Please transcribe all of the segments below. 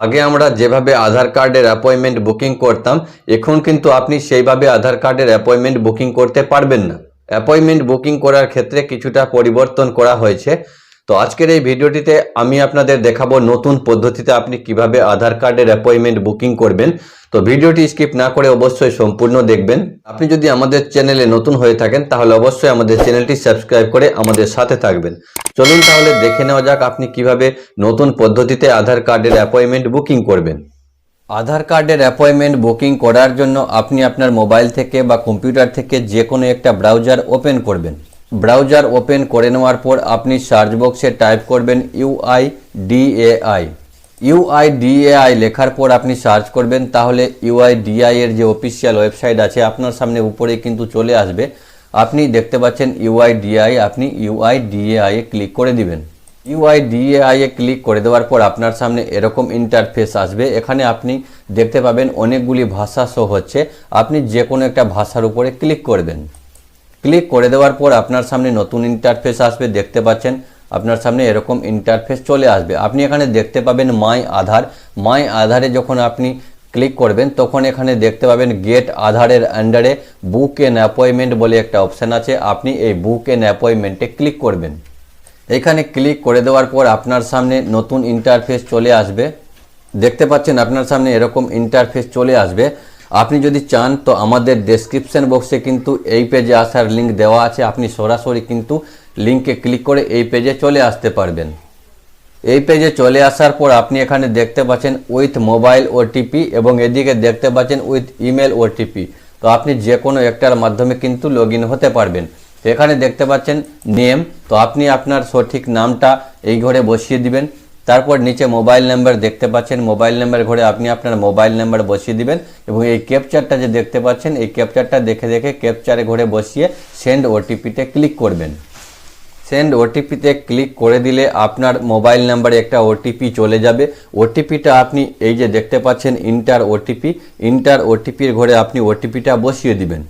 আগে আমরা যেভাবে আধার কার্ডের অ্যাপয়েন্টমেন্ট বুকিং করতাম, এখন কিন্তু আপনি সেইভাবে আধার কার্ডের অ্যাপয়েন্টমেন্ট বুকিং করতে পারবেন না। অ্যাপয়েন্টমেন্ট বুকিং করার ক্ষেত্রে কিছুটা পরিবর্তন করা হয়েছে। তো আজকের এই ভিডিওটিতে আমি আপনাদের দেখাবো নতুন পদ্ধতিতে আপনি কীভাবে আধার কার্ডের অ্যাপয়েন্টমেন্ট বুকিং করবেন। তো ভিডিওটি স্কিপ না করে অবশ্যই সম্পূর্ণ দেখবেন। আপনি যদি আমাদের চ্যানেলে নতুন হয়ে থাকেন, তাহলে অবশ্যই আমাদের চ্যানেলটি সাবস্ক্রাইব করে আমাদের সাথে থাকবেন। চলুন তাহলে দেখে নেওয়া যাক আপনি কীভাবে নতুন পদ্ধতিতে আধার কার্ডের অ্যাপয়েন্টমেন্ট বুকিং করবেন। আধার কার্ডের অ্যাপয়েন্টমেন্ট বুকিং করার জন্য আপনি আপনার মোবাইল থেকে বা কম্পিউটার থেকে যে কোনো একটা ব্রাউজার ওপেন করবেন। ব্রাউজার ওপেন করে নেওয়ার পর আপনি সার্চ বক্সে টাইপ করবেন ইউআই ডিএআই ইউআই ডিএআই লেখার পর আপনি সার্চ করবেন, তাহলে ইউআই ডিআই এর যে অফিসিয়াল ওয়েবসাইট আছে, আপনার সামনে উপরে কিন্তু চলে আসবে। আপনি দেখতে পাচ্ছেন ইউআই ডিআই আপনি ইউআই ডিএআই এ ক্লিক করে দিবেন। ইউআই ডিএআই এ ক্লিক করে দেওয়ার পর আপনার সামনে এরকম ইন্টারফেস আসবে। এখানে আপনি দেখতে পাবেন অনেকগুলি ভাষা শো হচ্ছে। আপনি যে কোনো একটা ভাষার উপরে ক্লিক করবেন ক্লিক করে দেওয়ার পর আপনার সামনে নতুন ইন্টারফেস আসবে, দেখতে পাচ্ছেন। আপনার সামনে এরকম ইন্টারফেস চলে আসবে। আপনি এখানে দেখতে পাবেন মাই আধার মাই আধারে যখন আপনি ক্লিক করবেন, তখন এখানে দেখতে পাবেন গেট আধারের আন্ডারে বুক এন অ্যাপয়েন্টমেন্ট বলে একটা অপশান আছে। আপনি এই বুক এন অ্যাপয়েন্টমেন্টে ক্লিক করবেন। এখানে ক্লিক করে দেওয়ার পর আপনার সামনে নতুন ইন্টারফেস চলে আসবে। দেখতে পাচ্ছেন আপনার সামনে এরকম ইন্টারফেস চলে আসবে। আপনি যদি চান, তো আমাদের ডেসক্রিপশন বক্সে কিন্তু এই পেজে আসার লিঙ্ক দেওয়া আছে। আপনি সরাসরি কিন্তু লিঙ্কে ক্লিক করে এই পেজে চলে আসতে পারবেন। এই পেজে চলে আসার পর আপনি এখানে দেখতে পাচ্ছেন উইথ মোবাইল ওটিপি এবং এদিকে দেখতে পাচ্ছেন উইথ ইমেল ওটিপি তো আপনি যে কোনো একটার মাধ্যমে কিন্তু লগ হতে পারবেন। এখানে দেখতে পাচ্ছেন নেম তো আপনি আপনার সঠিক নামটা এই ঘরে বসিয়ে দিবেন। তারপর নিচে মোবাইল নাম্বার দেখতে পাচ্ছেন মোবাইল নাম্বার ঘরে আপনি আপনার মোবাইল নাম্বার বসিয়ে দিবেন এবং এই ক্যাপচারটা যে দেখতে পাচ্ছেন এই ক্যাপচারটা দেখে দেখে ক্যাপচারে ঘরে বসিয়ে সেন্ড ওটিপিতে ক্লিক করবেন সেন্ড ওটিপিতে ক্লিক করে দিলে আপনার মোবাইল নাম্বারে একটা ওটিপি চলে যাবে ওটিপিটা আপনি এই যে দেখতে পাচ্ছেন ইন্টার ওটিপি ইন্টার ওটিপির ঘরে আপনি ওটিপিটা বসিয়ে দিবেন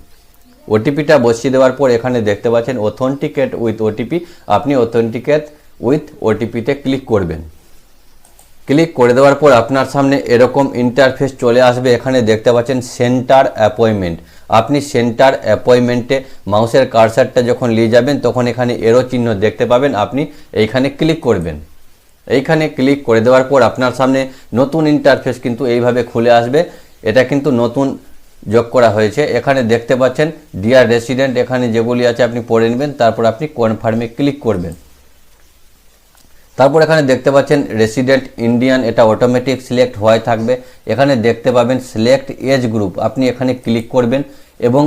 ওটিপিটা বসিয়ে দেওয়ার পর এখানে দেখতে পাচ্ছেন অথেন্টিকেট উইথ ওটিপি আপনি অথেন্টিকেট উইথ ওটিপিতে ক্লিক করবেন ক্লিক করে দেওয়ার পর আপনার সামনে এরকম ইন্টারফেস চলে আসবে। এখানে দেখতে পাচ্ছেন সেন্টার অ্যাপয়েন্টমেন্ট আপনি সেন্টার অ্যাপয়েন্টমেন্টে মাউসের কারসারটা যখন নিয়ে যাবেন, তখন এখানে এরো চিহ্ন দেখতে পাবেন। আপনি এইখানে ক্লিক করবেন। এইখানে ক্লিক করে দেওয়ার পর আপনার সামনে নতুন ইন্টারফেস কিন্তু এইভাবে খুলে আসবে। এটা কিন্তু নতুন যোগ করা হয়েছে। এখানে দেখতে পাচ্ছেন ডিয়ার রেসিডেন্ট এখানে যেগুলি আছে আপনি পড়ে নেবেন। তারপর আপনি কনফার্মে ক্লিক করবেন। তারপর এখানে দেখতে পাচ্ছেন রেসিডেন্ট ইন্ডিয়ান এটা অটোমেটিক সিলেক্ট হয়ে থাকবে। এখানে দেখতে পাবেন সিলেক্ট এজ গ্রুপ আপনি এখানে ক্লিক করবেন এবং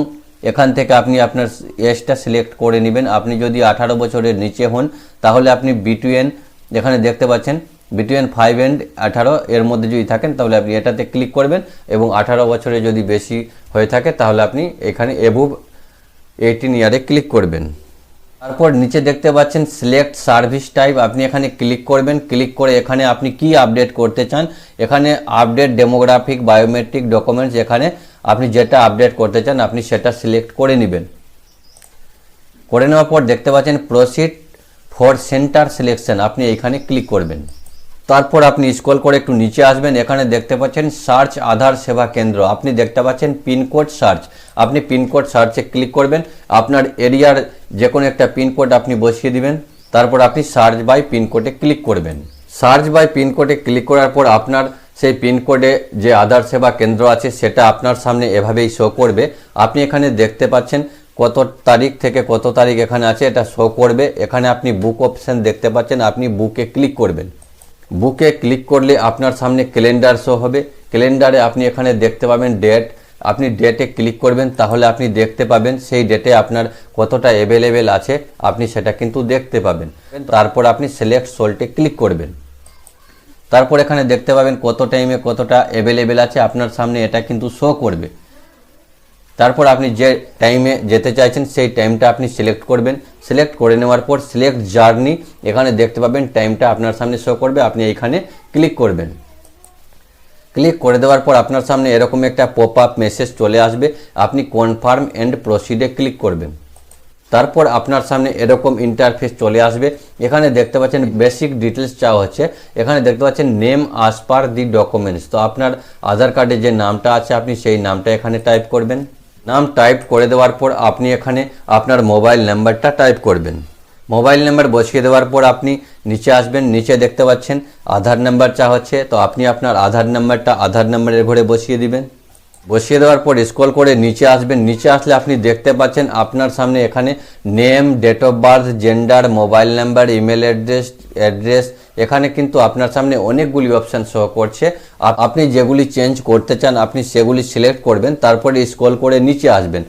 এখান থেকে আপনি আপনার এজটা সিলেক্ট করে নেবেন। আপনি যদি আঠারো বছরের নিচে হন, তাহলে আপনি বিটুয়েন এখানে দেখতে পাচ্ছেন বিটুয়েন ফাইভ অ্যান্ড আঠারো, এর মধ্যে যদি থাকেন, তাহলে আপনি এটাতে ক্লিক করবেন এবং আঠারো বছরে যদি বেশি হয়ে থাকে, তাহলে আপনি এখানে এভুভ এইটিন ইয়ারে ক্লিক করবেন। তারপর নিচে দেখতে পাচ্ছেন সিলেক্ট সার্ভিস টাইপ আপনি এখানে ক্লিক করবেন ক্লিক করে এখানে আপনি কি আপডেট করতে চান? এখানে আপডেট ডেমোগ্রাফিক বায়োমেট্রিক ডকুমেন্টস এখানে আপনি যেটা আপডেট করতে চান, আপনি সেটা সিলেক্ট করে নেবেন। করে নেওয়ার পর দেখতে পাচ্ছেন প্রসিড ফর সেন্টার সিলেকশন আপনি এখানে ক্লিক করবেন। তারপর আপনি স্ক্রল করে একটু নিচে আসবেন, এখানে দেখতে পাচ্ছেন সার্চ আধার সেবা কেন্দ্র। আপনি দেখতে পাচ্ছেন পিনকোড সার্চ। আপনি পিনকোড সার্চে ক্লিক করবেন, আপনার এরিয়ার যে কোনো একটা পিনকোড আপনি বসিয়ে দিবেন, তারপর আপনি সার্চ বাই পিনকোডে ক্লিক করবেন। সার্চ বাই পিনকোডে ক্লিক করার পর আপনার সেই পিনকোডে যে আধার সেবা কেন্দ্র আছে, সেটা আপনার সামনে এভাবেই শো করবে। আপনি এখানে দেখতে পাচ্ছেন কত তারিখ থেকে কত তারিখ এখানে আছে, এটা শো করবে। এখানে আপনি বুক অপশন দেখতে পাচ্ছেন, আপনি বুকে ক্লিক করবেন। বুকে ক্লিক করলে আপনার সামনে ক্যালেন্ডার শো হবে। ক্যালেন্ডারে আপনি এখানে দেখতে পাবেন ডেট। আপনি ডেটে ক্লিক করবেন, তাহলে আপনি দেখতে পাবেন সেই ডেটে আপনার কতটা অ্যাভেলেবেল আছে। আপনি সেটা কিন্তু দেখতে পাবেন। তারপর আপনি সিলেক্ট সোল্টে ক্লিক করবেন। তারপর এখানে দেখতে পাবেন কত টাইমে কতটা অ্যাভেলেবেল আছে। আপনার সামনে এটা কিন্তু শো করবে। তারপর আপনি যে টাইমে যেতে চাইছেন, সেই টাইমটা আপনি সিলেক্ট করবেন। সিলেক্ট করে নেওয়ার পর সিলেক্ট জার্নি এখানে দেখতে পাবেন টাইমটা আপনার সামনে শো করবে, আপনি এইখানে ক্লিক করবেন। ক্লিক করে দেওয়ার পর আপনার সামনে এরকম একটা পপ আপ মেসেজ চলে আসবে, আপনি কনফার্ম অ্যান্ড প্রসিডে ক্লিক করবেন। তারপর আপনার সামনে এরকম ইন্টারফেস চলে আসবে, এখানে দেখতে পাচ্ছেন বেসিক ডিটেলস চাওয়া হচ্ছে, এখানে দেখতে পাচ্ছেন name us per the documents তো আপনার আধার কার্ডে যে নামটা আছে, আপনি সেই নামটা এখানে টাইপ করবেন। নাম টাইপ করে দেওয়ার পর আপনি এখানে আপনার মোবাইল নাম্বারটা টাইপ করবেন। মোবাইল নাম্বার বসিয়ে দেওয়ার পর আপনি নিচে আসবেন, নিচে দেখতে পাচ্ছেন, আধার নাম্বার চা হচ্ছে, তো আপনি আপনার আধার নাম্বারটা আধার নাম্বারের ঘরে বসিয়ে দিবেন। বসিয়ে দেওয়ার পর স্ক্রল করে নিচে আসবেন। নিচে আসলে আপনি দেখতে পাচ্ছেন আপনার সামনে এখানে name date of birth gender mobile number email address address এখানে কিন্তু আপনার সামনে অনেকগুলি অপশান শো করছে। আপ- আপনি যেগুলি চেঞ্জ করতে চান, আপনি সেগুলি সিলেক্ট করবেন, তারপরে স্ক্রল করে নিচে আসবেন।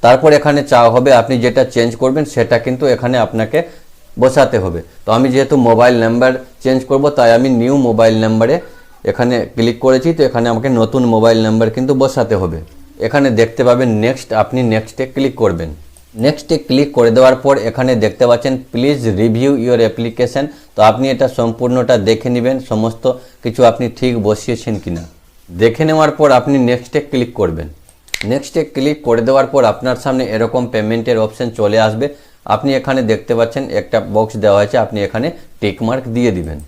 তারপর এখানে চাওয়া হবে, আপনি যেটা চেঞ্জ করবেন, সেটা কিন্তু এখানে আপনাকে বসাতে হবে। তো আমি যেহেতু মোবাইল নাম্বার চেঞ্জ করব, তাই আমি নিউ মোবাইল নাম্বারে এখানে ক্লিক করেছি তো এখানে আমাকে নতুন মোবাইল নাম্বার কিন্তু বসাতে হবে। এখানে দেখতে পাবেন নেক্সট আপনি নেক্সটে ক্লিক করবেন। নেক্সটে ক্লিক করে দেওয়ার পর এখানে দেখতে পাচ্ছেন প্লিজ রিভিউ ইওর অ্যাপ্লিকেশন তো আপনি এটা সম্পূর্ণটা দেখে নেবেন, সমস্ত কিছু আপনি ঠিক বসিয়েছেন কিনা। দেখে নেওয়ার পর আপনি নেক্সটে ক্লিক করবেন। নেক্সটে ক্লিক করে দেওয়ার পর আপনার সামনে এরকম পেমেন্টের অপশন চলে আসবে। আপনি এখানে দেখতে পাচ্ছেন, একটা বক্স দেওয়া হয়েছে আপনি এখানে টিক মার্ক দিয়ে দিবেন।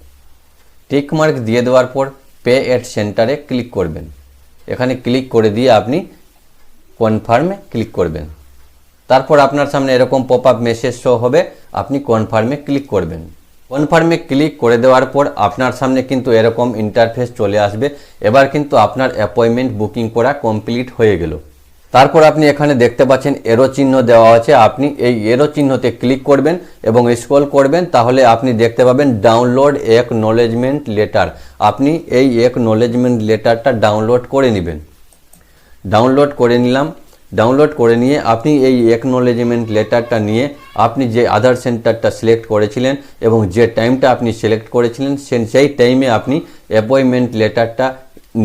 টিক মার্ক দিয়ে দেওয়ার পর পে এট সেন্টারে ক্লিক করবেন। এখানে ক্লিক করে দিয়ে আপনি কনফার্মে ক্লিক করবেন। তারপর আপনার সামনে এরকম পপ আপ মেসেজ শো হবে, আপনি কনফার্মে ক্লিক করবেন। কনফার্মে ক্লিক করে দেওয়ার পর আপনার সামনে কিন্তু এরকম ইন্টারফেস চলে আসবে। এবার কিন্তু আপনার অ্যাপয়েন্টমেন্ট বুকিং করা কমপ্লিট হয়ে গেল। তারপর আপনি এখানে দেখতে পাচ্ছেন এরো চিহ্ন দেওয়া আছে। আপনি এই এরো চিহ্নতে ক্লিক করবেন এবং স্ক্রল করবেন, তাহলে আপনি দেখতে পাবেন ডাউনলোড এক নলেজমেন্ট লেটার আপনি এই এক নলেজমেন্ট লেটারটা ডাউনলোড করে নেবেন। ডাউনলোড করে নিলাম। ডাউনলোড করে নিয়ে আপনি এই একনোলেজমেন্ট লেটারটা নিয়ে আপনি যে আধার সেন্টারটা সিলেক্ট করেছিলেন এবং যে টাইমটা আপনি সিলেক্ট করেছিলেন সেই টাইমে আপনি অ্যাপয়েন্টমেন্ট লেটারটা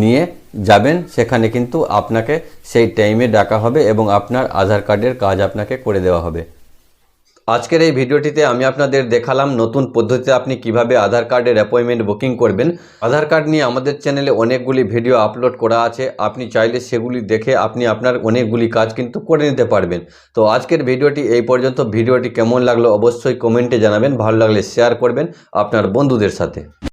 নিয়ে যাবেন। সেখানে কিন্তু আপনাকে সেই টাইমে ডাকা হবে এবং আপনার আধার কার্ডের কাজ আপনাকে করে দেওয়া হবে। আজকের এই ভিডিওটিতে আমি আপনাদের দেখালাম নতুন পদ্ধতিতে আপনি কীভাবে আধার কার্ডের অ্যাপয়েন্টমেন্ট বুকিং করবেন। আধার কার্ড নিয়ে আমাদের চ্যানেলে অনেকগুলি ভিডিও আপলোড করা আছে। আপনি চাইলে সেগুলি দেখে আপনি আপনার অনেকগুলি কাজ কিন্তু করে নিতে পারবেন। তো আজকের ভিডিওটি এই পর্যন্ত। ভিডিওটি কেমন লাগল অবশ্যই কমেন্টে জানাবেন। ভালো লাগলে শেয়ার করবেন আপনার বন্ধুদের সাথে।